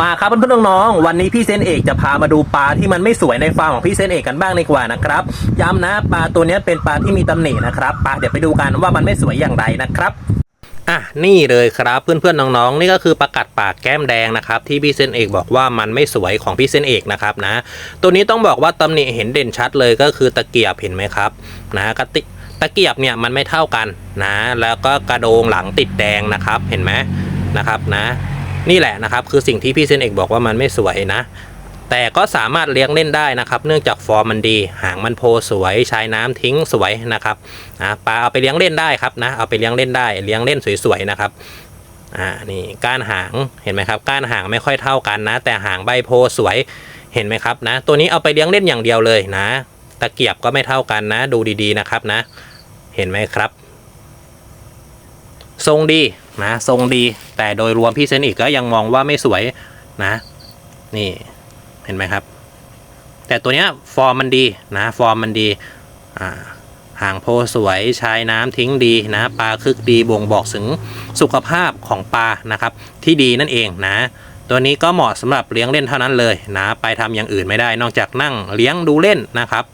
มาครับเพื่อนๆน้องๆวันนี้พี่เซนเอกจะพามาดูปลาที่มันไม่สวยในฟาร์มของพี่เซนเอกกันบ้างดีกว่านะครับย้ำนะปลาตัวนี้เป็นปลาที่มีตำหนินะครับปลาเดี๋ยวไปดูกันว่ามันไม่สวยอย่างไรนะครับอะนี่เลยครับเพื่อนๆน้องๆ นี่ก็คือปลากัดปากแก้มแดงนะครับที่พี่เซนเอกบอกว่ามันไม่สวยของพี่เซนเอกนะครับนะ ตัวนี้ต้องบอกว่าตำหนิเห็นเด่นชัดเลยก็คือตะเกียบเห็นไหมครับนะกติตะเกียบเนี่ยมันไม่เท่ากันนะ แล้วก็กระโดงหลังติดแดงนะครับเห็นไหมนะครับนะ นี่แหละนะครับคือสิ่งที่พี่เซนเอกบอกว่ามันไม่สวยนะ แต่ก็สามารถเลี้ยงเล่นได้นะครับ เนื่องจากฟอร์มมันดี หางมันโพสวยชายน้ำทิ้งสวยนะครับปลาเอาไปเลี้ยงเล่นได้ครับนะเอาไปเลี้ยงเล่นได้ เลี้ยงเล่นสวยๆนะครับอ่านี่ก้านหางเห็นไหมครับก้านหางไม่ค่อยเท่ากันนะ แต่หางใบโพสวยเห็นไหมครับนะ ตัวนี้เอาไปเลี้ยงเล่นอย่างเดียวเลยนะ ตะเกียบก็ไม่เท่ากันนะ ดูดีๆนะครับนะ เห็นไหมครับ ทรงดีนะทรงดีแต่โดยรวมพี่เซนอีกก็ยังมองว่าไม่สวยนะ นี่เห็นไหมครับ แต่ตัวเนี้ยฟอร์มมันดีนะฟอร์มมันดีอ่าหางโพสวยชายน้ำทิ้งดีนะปลาคึกดีบ่งบอกถึงสุขภาพของปลานะครับที่ดีนั่นเองนะ ตัวนี้ก็เหมาะสำหรับเลี้ยงเล่นเท่านั้นเลยนะ ไปทำอย่างอื่นไม่ได้นอกจากนั่งเลี้ยงดูเล่นนะครับ